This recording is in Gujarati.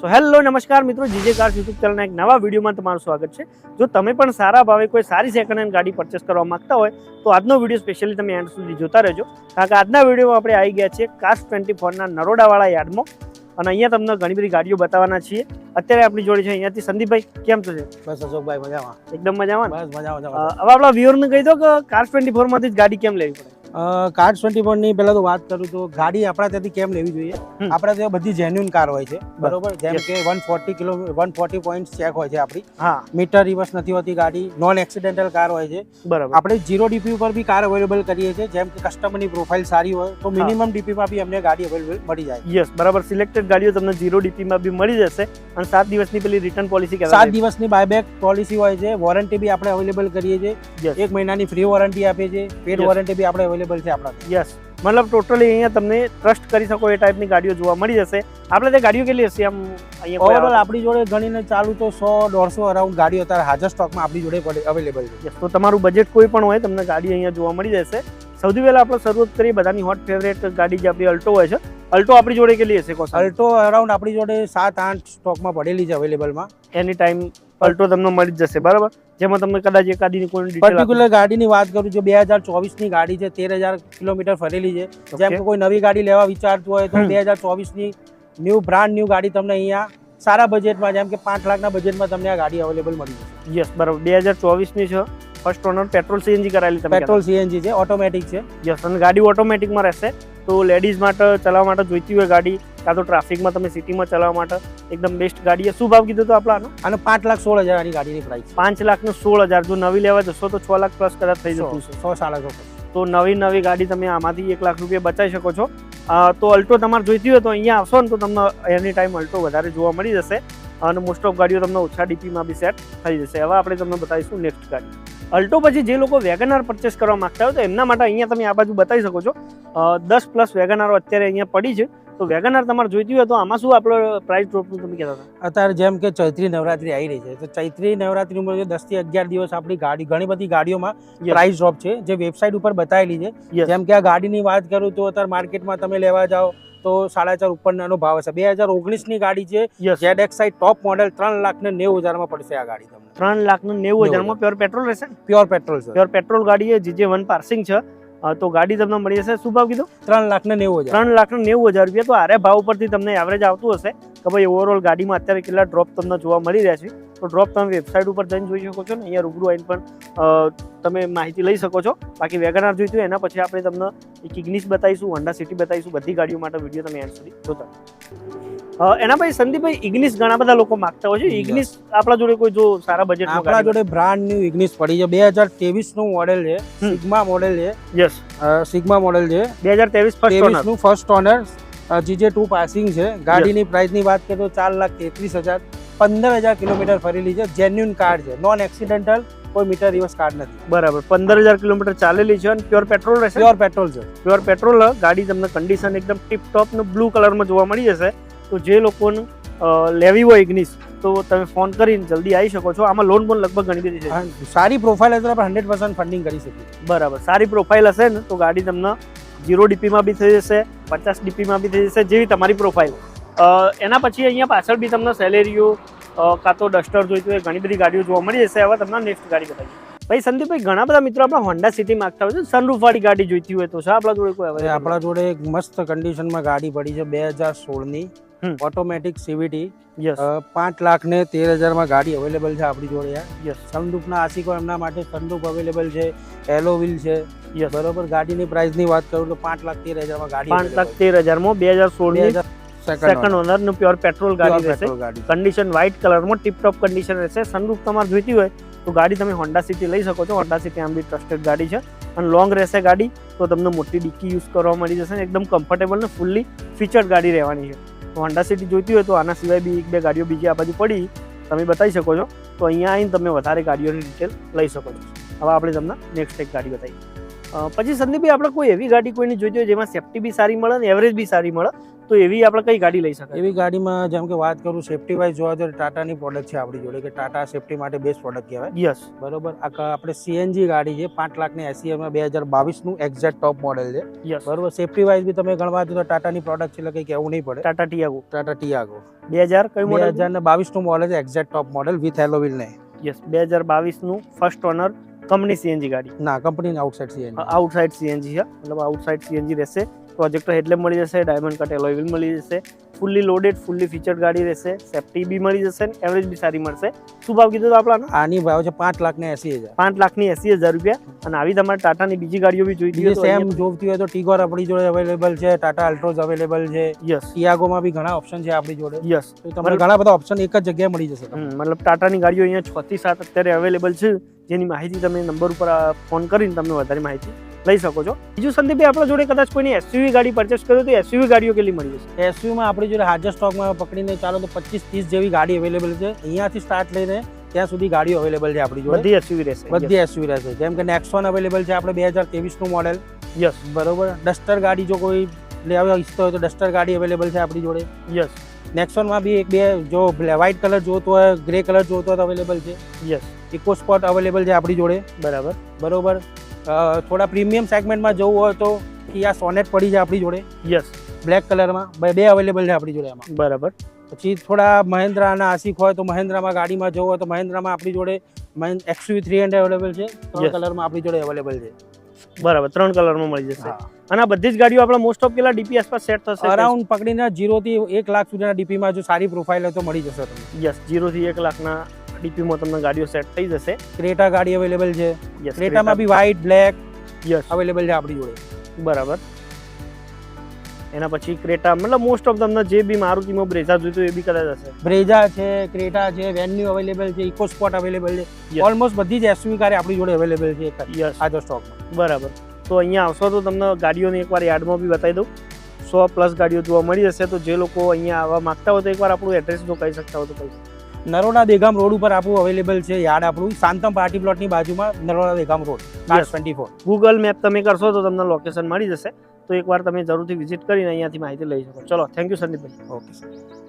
સો હેલો નમસ્કાર મિત્રો જીજે કાર્સ યુટ્યુબ ચેનલના એક નવા વિડીયોમાં તમારું સ્વાગત છે. જો તમે પણ સારા ભાવે કોઈ સારી સેકન્ડ હેન્ડ ગાડી પરચેસ કરવા માંગતા હોય તો આજનો વીડિયો સ્પેશિયલી તમે એન્ડ સુધી જોતા રહેજો. કારણ કે આજના વિડીયોમાં આપણે આવી ગયા છીએ કાર્સ ટ્વેન્ટી ફોરના નરોડાવાળા યાર્ડમાં. અને અહીંયા તમને ઘણી બધી ગાડીઓ બતાવવાના છીએ. અત્યારે આપણી જોડે છે અહીંયાથી સંદીપભાઈ. કેમ છો બસ અશોકભાઈ મજામાં. એકદમ મજામાં બસ મજામાં હવે આપણા વ્યુઅરને કહી દો કે કાર્સ ટ્વેન્ટી ફોરમાંથી જ ગાડી કેમ લેવી પડે? કાર ટ્વેન્ટી વનની પહેલાં તો વાત કરું તો ગાડી આપણા ત્યાંથી કેમ લેવી જોઈએ. આપણા ત્યાં બધી જેન્યુન કાર હોય છે. બરોબર? જેમ કે one forty kilo one forty point check હોય છે આપણી. હા. મીટર રિવર્સ નથી હોતી ગાડી. નોન એક્સિડેન્ટલ કાર હોય છે. બરાબર. આપણે જીરો ડીપી ઉપર બી કાર અવેલેબલ કરીએ છીએ. જેમ કે કસ્ટમરની પ્રોફાઇલ સારી હોય તો મિનિમમ ડીપીમાં બી અમને ગાડી અવેલેબલ મળી જાય. યસ બરાબર. સિલેક્ટેડ ગાડીઓ તમને ઝીરો ડીપીમાં બી મળી જશે. અને સાત દિવસની પેલી રિટર્ન પોલિસી સાત દિવસની બાયબેક પોલિસી હોય છે. વોરંટી બી આપણે અવેલેબલ કરીએ છીએ. એક મહિનાની ફ્રી વોરંટી આપીએ છીએ. પેડ વોરંટી બી આપણે અવેલેબલ છે આપણા. યસ મતલબ ટોટલી અહીંયા તમને ટ્રસ્ટ કરી શકો એ ટાઈપની ગાડીઓ જોવા મળી જશે. આપણે તે ગાડીઓ કેટલી હશે આમ અહીંયા ઓવરઓલ આપણી જોડે ગણીને ચાલુ તો સો દોઢસો અરાઉન્ડ ગાડીઓ અત્યારે હાજર સ્ટોકમાં આપણી જોડે અવેલેબલ છે. તો તમારું બજેટ કોઈ પણ હોય તમને ગાડી અહીંયા જોવા મળી જશે. સૌથી પહેલાં આપણે શરૂઆત કરીએ બધાની હોટ ફેવરેટ ગાડી જે આપણી અલ્ટો હોય છે. અલ્ટો આપણી જોડે કેટલી હશે? કોસ અલ્ટો અરાઉન્ડ આપણી જોડે સાત આઠ સ્ટોકમાં પડેલી છે અવેલેબલમાં એની ટાઈમ અલ્ટો તમને મળી જશે બરાબર? જેમાં તમને કદાચ એકાદીની કોઈ પર્ટિક્યુલર ગાડીની વાત કરું જો બે હજાર ચોવીસની ગાડી છે તેર હજાર કિલોમીટર ફરેલી છે. જેમ કોઈ નવી ગાડી લેવા વિચારતું હોય તો બે હજાર ચોવીસની ન્યૂ બ્રાન્ડ ન્યૂ ગાડી તમને અહીંયા સારા બજેટમાં જેમ કે પાંચ લાખના બજેટમાં તમને આ ગાડી અવેલેબલ મળી જશે. યસ બરાબર. બે હજાર ચોવીસની છે ફર્સ્ટ ઓનર પેટ્રોલ સીએનજી કરાયેલી તમે પેટ્રોલ સીએનજી છે ઓટોમેટિક છે. યસ અને ગાડી ઓટોમેટિકમાં રહેશે. તો લેડીઝ માટે ચલાવવા માટે જોઈતી હોય ગાડી કાં તો ટ્રાફિકમાં તમે સિટીમાં ચલાવવા માટે એકદમ બેસ્ટ ગાડી શું ભાવ કીધું તો આપણા અને પાંચ લાખ સોળ હજારની ગાડીની પ્રાઇસ પાંચ લાખને સોળ હજાર. જો નવી લેવા જશો તો છ લાખ પ્લસ કદાચ થઈ જતું છે સો સાડા સો તો નવી નવી ગાડી તમે આમાંથી એક લાખ રૂપિયા બચાવી શકો છો. તો અલ્ટો તમારે જોઈતી હોય તો અહીંયા આવશો ને તો તમને એની ટાઈમ અલ્ટો વધારે જોવા મળી જશે. અને મોસ્ટ ઓફ ગાડીઓ તમને ઓછા ડીપીમાં બી સેટ થઈ જશે. હવે આપણે તમને બતાવીશું નેક્સ્ટ ગાડી. અલ્ટો પછી જે લોકો વેગનાર પરચેસ કરવા માંગતા હોય તો એમના માટે અહીંયા તમે આ બાજુ બતાવી શકો છો. દસ પ્લસ વેગનારો અત્યારે અહીંયા પડી છે. તો વેગનર તમારે જોઈતી હોય તો આમાં શું આપણો પ્રાઇસ ડ્રોપનું તમે કહેતા હતા? અત્યારે જેમ કે ચૈત્રી નવરાત્રી આવી રહી છે તો ચૈત્રી નવરાત્રીમાં દસથી અગિયાર દિવસ આપણી ગાડી ઘણી બધી ગાડીઓમાં. પ્રાઇસ ડ્રોપ છે જે વેબસાઇટ ઉપર બતાવેલી છે. જેમ કે આ ગાડીની વાત કરું તો અત્યારે માર્કેટમાં તમે લેવા જાઓ તો સાડા ચાર ઉપરનો ભાવ હશે. બે હજાર ઓગણીસની ગાડી છે જેડ એક્સાઈ ટોપ મોડેલ ત્રણ લાખ ને નેવું હજારમાં પડશે આ ગાડી તમને. ત્રણ લાખ ને નેવું હજારમાં પ્યોર પેટ્રોલ રહેશે પ્યોર પેટ્રોલ પ્યોર પેટ્રોલ ગાડી છે જીજે વન પાર્સિંગ છે. તો ગાડી તમને મળી જશે શું ભાવ કીધું? ત્રણ લાખ ને નેવું હજાર. ત્રણ લાખ ને નેવું હજાર રૂપિયા. તો આરે ભાવ પરથી તમને એવરેજ આવતું હશે કે ભાઈ ઓવરઓલ ગાડીમાં અત્યારે કેટલા ડ્રોપ તમને જોવા મળી રહ્યા છે? તો ડ્રોપ તમે વેબસાઇટ ઉપર જઈને જોઈ શકો છો ને અહીંયા રૂબરૂ આવીને પણ તમે માહિતી લઈ શકો છો. બાકી વેગનાર જોઈતું એના પછી આપણે તમને એક ઇગ્નિશ બતાવીશું હોન્ડા સિટી બતાવીશું બધી ગાડીઓ માટે વીડિયો તમે એન્ડ સુધી જોતા એના પછી સંદીપભાઈ ઇગ્નિશ ઘણા બધા લોકો માગતા હોય છે. ઇગ્નિશ આપણા જોડે કોઈ જો સારા બજેટ આપણા જોડે બ્રાન્ડ ન્યુ ઇગ્નિશ પડી છે. બે હજાર ત્રેવીસનું મોડેલ છે. સિગ્મા મોડેલ છે. યસ સિગ્મા મોડેલ છે. બે હજાર ત્રેવીસ ફર્સ્ટનું first owner GJ two passing છે. ગાડીની પ્રાઇસની વાત કરીએ તો ચાર લાખ તેત્રીસ હજાર. પંદર હજાર કિલોમીટર ફરેલી છે જેન્યુન કાર્ડ છે. નોન એક્સિડેન્ટલ કોઈ મીટર રિવર્સ કાર્ડ નથી. બરાબર. પંદર હજાર કિલોમીટર ચાલેલી છે અને પ્યોર પેટ્રોલ રહેશે? પ્યોર પેટ્રોલ છે પ્યોર પેટ્રોલ ગાડી તમને કન્ડિશન એકદમ ટીપ ટોપ બ્લુ કલરમાં જોવા મળી જશે. તો જે લોકોને લેવી હોય ઇગ્નિસ તો તમે ફોન કરીને જલ્દી આવી શકો છો. આમાં લોન પણ લગભગ ઘણી બધી છે. સારી પ્રોફાઇલ હશે આપણે હંડ્રેડ પર્સન્ટ ફંડિંગ કરી શકીએ. બરાબર. સારી પ્રોફાઇલ હશે ને તો ગાડી તમને ઝીરો ડીપીમાં બી થઈ જશે પચાસ ડીપીમાં બી થઈ જશે જેવી તમારી પ્રોફાઇલ એના પછી અહીંયા પાછળ બી તમને સેલેરીઓ કાં તો ડસ્ટર જોઈતું હોય ઘણી બધી ગાડીઓ જોવા મળી જશે. હવે તમને નેક્સ્ટ ગાડી બતાવીએ. ભાઈ સંદીપભાઈ ઘણા બધા મિત્રો આપણા હોન્ડા સિટી માંગતા હોય છે. સનરૂફ વાળી ગાડી જોઈતી હોય તો છે આપણા જોડે કોઈ હવે આપણા જોડે એક મસ્ત કન્ડિશનમાં ગાડી પડી છે બે હજાર સોળની. ઓટોમેટિક સીવીટી પાંચ લાખ ને તેર હજારમાં ગાડી અવેલેબલ છે આપણી જોડે સનરૂફના આશિકો એમના માટે સનરૂફ અવેલેબલ છે એલો વ્હીલ છે. યસ બરોબર ગાડીની પ્રાઇસની વાત કરું તો પાંચ લાખ તેર હજારમાં ગાડી પાંચ લાખ તેર હજારમાં બે હજાર સોળની સેકન્ડ ઓનરનું પ્યોર પેટ્રોલ ગાડી રહેશે. કન્ડિશન કન્ડિશન વ્હાઇટ કલરમાં ટીપ ટોપ કન્ડિશન રહેશે. સનરૂફ તમારે જોઈતી હોય તો ગાડી તમે હોન્ડા સિટી લઈ શકો છો. હોન્ડા સિટી આમ બી ટ્રસ્ટેડ ગાડી છે. અને લોંગ રહેશે ગાડી તો તમને મોટી ડિક્કી યુઝ કરવા મળી જશે એકદમ કમ્ફર્ટેબલ ને ફૂલ્લી ફીચર્ડ ગાડી રહેવાની છે. હોન્ડા સિટી જોઈતી હોય તો આના સિવાય બી એક બે ગાડીઓ બીજી આ બાજુ પડી. તમે બતાવી શકો છો. તો અહીંયા આવીને તમે વધારે ગાડીઓની ડિટેલ લઈ શકો છો. હવે આપણે તમને નેક્સ્ટ એક ગાડી બતાવીએ. પછી સંદીપભાઈ આપણે કોઈ એવી ગાડી કોઈની જોઈતી હોય જેમાં સેફ્ટી બી સારી મળે ને એવરેજ બી સારી મળે? તો એવી આપણે કઈ ગાડી લઈ શકાય? એવી ગાડીમાં જેમ કે વાત કરું સેફટી વાઇઝ જોવા જોઈએ ટાટાની પ્રોડક્ટ છે આપણી જોડે કે ટાટા સેફટી માટે બેસ્ટ પ્રોડક્ટ કહેવાય. યસ બરોબર? આપણે સીએનજી ગાડી છે પાંચ લાખની એસી એમાં બે હજાર બાવીસનું એક્ઝેક્ટ ટોપ મોડેલ છે. યસ બરોબર? સેફટી વાઇઝ બી તમે ગણવા તો ટાટાની પ્રોડક્ટ છે એટલે કંઈ કહેવું નહીં પડે. ટાટા ટિયાગો ટાટા ટિયાગો બે હજાર કયું બે હજાર ને બાવીસનું મોડેલ છે exact top model with alloy wheel નહીં. યસ બે હજાર બાવીસનું ફર્સ્ટ ઓનર કંપની સીએનજી ગાડી. ના company outside CNG outside CNG છે. મતલબ આઉટસાઇડ સીએનજી રહેશે. પ્રોજેક્ટર હેડલેમ્પ મળી જશે ડાયમંડ કટ એલોય વ્હીલ મળી જશે ફૂલ્લી લોડેડ ફૂલ્લી ફીચર્ડ ગાડી રહેશે સેફટી બી મળી જશે ને એવરેજ બી સારી મળશે. શું ભાવ કીધું આપણા આની ભાવ છે પાંચ લાખ ને એસી હજાર. પાંચ લાખની એસી હજાર રૂપિયા. અને આવી તમારે ટાટાની બીજી ગાડીઓ બી જોઈતી બીજી હોય સેમ જોઈતી હોય તો ટીગોર આપણી જોડે અવેલેબલ છે ટાટા અલ્ટ્રોઝ અવેલેબલ છે. યસ ટિયાગોમાં બી ઘણા ઓપ્શન છે આપણી જોડે. યસ તમારે ઘણા બધા ઓપ્શન એક જ જગ્યાએ મળી જશે. મતલબ ટાટાની ગાડીઓ અહીંયા છ થી સાત અત્યારે અવેલેબલ છે. જેની માહિતી તમે નંબર ઉપર ફોન કરીને તમને વધારે માહિતી લઈ શકો છો. બીજું સંદીપભાઈ આપણા જોડે કદાચ કોઈની એસયુવી ગાડી પરચેસ કરો તો એસયુવી ગાડીઓ કેટલી મળી જશે? એસયુમાં આપણી જોડે હાજર સ્ટોકમાં પકડીને ચાલો તો પચીસ ત્રીસ જેવી ગાડી અવેલેબલ છે. અહીંયાથી સ્ટાર્ટ લઈને ત્યાં સુધી ગાડીઓ અવેલેબલ છે આપણી જોડે. બધી એસયુવી રહેશે બધી એસયુવી રહેશે. જેમ કે નેક્સોન અવેલેબલ છે આપણે બે હજાર ત્રેવીસનું મોડેલ યસ બરોબર? ડસ્ટર ગાડી જો કોઈ લેવા ઈચ્છતો હોય તો ડસ્ટર ગાડી અવેલેબલ છે આપણી જોડે. યસ નેક્સોનમાં બી એક બે જો વ્હાઇટ કલર જોતો હોય ગ્રે કલર જોતો હોય તો અવેલેબલ છે. યસ ઇકો સ્પોટ અવેલેબલ છે આપણી જોડે. બરાબર. બરોબર? અ, થોડા પ્રીમિયમ સેગમેન્ટમાં જવું હોય તો કિયા સોનેટ પડી છે આપણી જોડે. યસ. બ્લેક કલરમાં. બે બે અવેલેબલ છે આપણી જોડે એમાં બરાબર. પછી થોડા મહેન્દ્રાના આશિક હોય તો મહેન્દ્રામાં ગાડીમાં જવું હોય તો મહેન્દ્રામાં આપણી જોડે એક્સયુવી થ્રી હંડ્રેડ અવેલેબલ છે. ત્રણ કલરમાં આપણી જોડે અવેલેબલ છે. બરાબર ત્રણ કલરમાં મળી જશે. અને આ બધી જ ગાડીઓ આપણા મોસ્ટ ઓફ કેટલા ડીપીએસ પર સેટ થશે? અરાઉન્ડ પકડીને જીરોથી એક લાખ સુધીના ડીપીમાં જો સારી પ્રોફાઇલ હોય તો મળી જશે તમને. યસ જીરોથી એક લાખના ડીપીમાં તમને ગાડીઓ સેટ થઈ જશે. ક્રેટા ગાડી અવેલેબલ છે. ક્રેટામાં બી વ્હાઇટ બ્લેક યસ અવેલેબલ છે આપણી જોડે. બરાબર. એના પછી ક્રેટા મતલબ મોસ્ટ ઓફ તમને જે બી મારુતિમાં બ્રેઝા જોઈતું એ બી કદાચ હશે. બ્રેઝા છે ક્રેટા છે વેન્યુ અવેલેબલ છે ઇકો સ્પોટ અવેલેબલ છે ઓલમોસ્ટ બધી જ એસયુવી કાર આપણી જોડે અવેલેબલ છે યસ હાજર સ્ટોકમાં બરાબર. તો અહીંયા આવશો તો તમને ગાડીઓને એકવાર યાર્ડમાં બી બતાવી દઉં. સો પ્લસ ગાડીઓ જોવા મળી જશે તો જે લોકો અહીંયા આવવા માંગતા હોય તો એકવાર આપણું એડ્રેસ જો કહી શકતા હોય તો કહી. નરોડા દેગામ રોડ ઉપર આપણું અવેલેબલ છે યાર્ડ આપણું. શાંતમ પાર્ટી પ્લોટની બાજુમાં Naroda Dehgam road twenty four Google map તમે કરશો તો તમને લોકેશન મળી જશે. તો એકવાર તમે જરૂરથી વિઝિટ કરીને અહીંયાથી માહિતી લઈ શકો. ચલો thank you Sandeepbhai. Okay sir